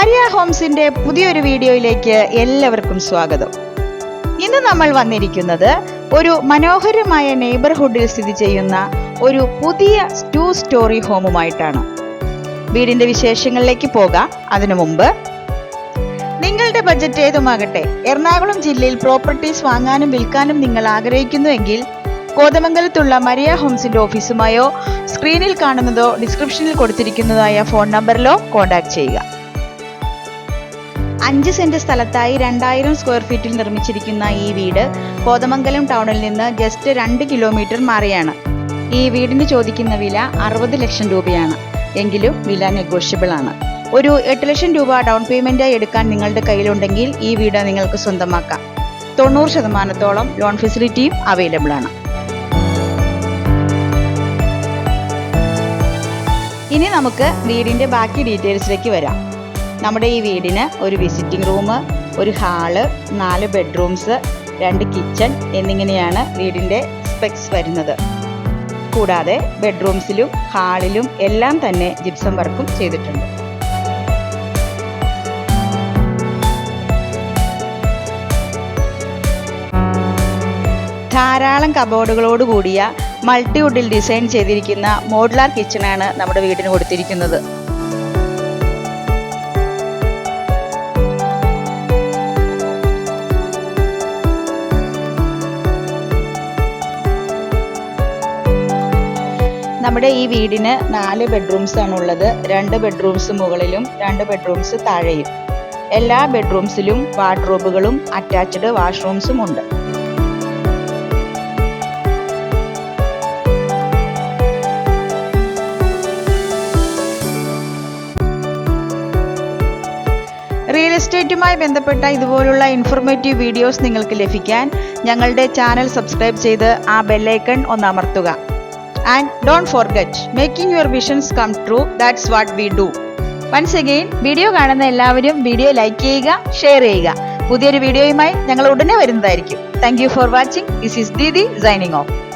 Maria ഹോംസിന്റെ പുതിയൊരു വീഡിയോയിലേക്ക് എല്ലാവർക്കും സ്വാഗതം. ഇന്ന് നമ്മൾ വന്നിരിക്കുന്നത് ഒരു മനോഹരമായ നെയ്ബർഹുഡിൽ സ്ഥിതി ചെയ്യുന്ന ഒരു പുതിയ ടു സ്റ്റോറി ഹോമുമായിട്ടാണ്. വീടിന്റെ വിശേഷങ്ങളിലേക്ക് പോകാം. അതിനു മുമ്പ് നിങ്ങളുടെ ബജറ്റ് ഏതുമാകട്ടെ എറണാകുളം ജില്ലയിൽ പ്രോപ്പർട്ടീസ് വാങ്ങാനും വിൽക്കാനും നിങ്ങൾ ആഗ്രഹിക്കുന്നുവെങ്കിൽ കോതമംഗലത്തുള്ള മരിയ ഹോംസിന്റെ ഓഫീസുമായോ സ്ക്രീനിൽ കാണുന്നതോ ഡിസ്ക്രിപ്ഷനിൽ കൊടുത്തിരിക്കുന്നതായ ഫോൺ നമ്പറിലോ കോൺടാക്ട് ചെയ്യുക. അഞ്ച് സെന്റ് സ്ഥലത്തായി രണ്ടായിരം സ്ക്വയർ ഫീറ്റിൽ നിർമ്മിച്ചിരിക്കുന്ന ഈ വീട് കോതമംഗലം ടൗണിൽ നിന്ന് ജസ്റ്റ് രണ്ട് കിലോമീറ്റർ മാറിയാണ്. ഈ വീടിന് ചോദിക്കുന്ന വില അറുപത് ലക്ഷം രൂപയാണ്. എങ്കിലും വില നെഗോഷ്യബിൾ ആണ്. ഒരു എട്ട് ലക്ഷം രൂപ ഡൗൺ പേയ്മെന്റായി എടുക്കാൻ നിങ്ങളുടെ കയ്യിലുണ്ടെങ്കിൽ ഈ വീട് നിങ്ങൾക്ക് സ്വന്തമാക്കാം. തൊണ്ണൂറ് ശതമാനത്തോളം ലോൺ ഫെസിലിറ്റിയും അവൈലബിൾ ആണ്. ഇനി നമുക്ക് വീടിന്റെ ബാക്കി ഡീറ്റെയിൽസിലേക്ക് വരാം. നമ്മുടെ ഈ വീടിന് ഒരു വിസിറ്റിംഗ് റൂം ഒരു ഹാൾ നാല് ബെഡ്റൂംസ് രണ്ട് കിച്ചൺ എന്നിങ്ങനെയാണ് വീടിന്റെ സ്പെക്സ് വരുന്നത്. കൂടാതെ ബെഡ്റൂംസിലും ഹാളിലും എല്ലാം തന്നെ ജിപ്സം വർക്കും ചെയ്തിട്ടുണ്ട്. ധാരാളം കബോർഡുകളോട് കൂടിയ മൾട്ടിവുഡിൽ ഡിസൈൻ ചെയ്തിരിക്കുന്ന മോഡുലാർ കിച്ചണാണ് നമ്മുടെ വീടിന് കൊടുത്തിരിക്കുന്നത്. നമ്മുടെ ഈ വീടിന് നാല് ബെഡ്റൂംസ് ആണ് ഉള്ളത് രണ്ട് ബെഡ്റൂംസ് മുകളിലും രണ്ട് ബെഡ്റൂംസ് താഴെയും. എല്ലാ ബെഡ്റൂംസിലും വാർഡ്രോബുകളും അറ്റാച്ച്ഡ് വാഷ്റൂംസും ഉണ്ട്. റിയൽ എസ്റ്റേറ്റുമായി ബന്ധപ്പെട്ട ഇതുപോലുള്ള ഇൻഫോർമേറ്റീവ് വീഡിയോസ് നിങ്ങൾക്ക് ലഭിക്കാൻ ഞങ്ങളുടെ ചാനൽ സബ്സ്ക്രൈബ് ചെയ്ത് ആ ബെല്ലൈക്കൺ ഒന്ന് അമർത്തുക. And don't forget making your visions come true that's what we do once again video കാണുന്ന എല്ലാവരും വീഡിയോ ലൈക്ക് ചെയ്യുക ഷെയർ ചെയ്യുക. പുതിയൊരു വീഡിയോയുമായി ഞങ്ങൾ ഉടനെ വരുന്നതായിരിക്കും. Thank you for watching this is Didi signing off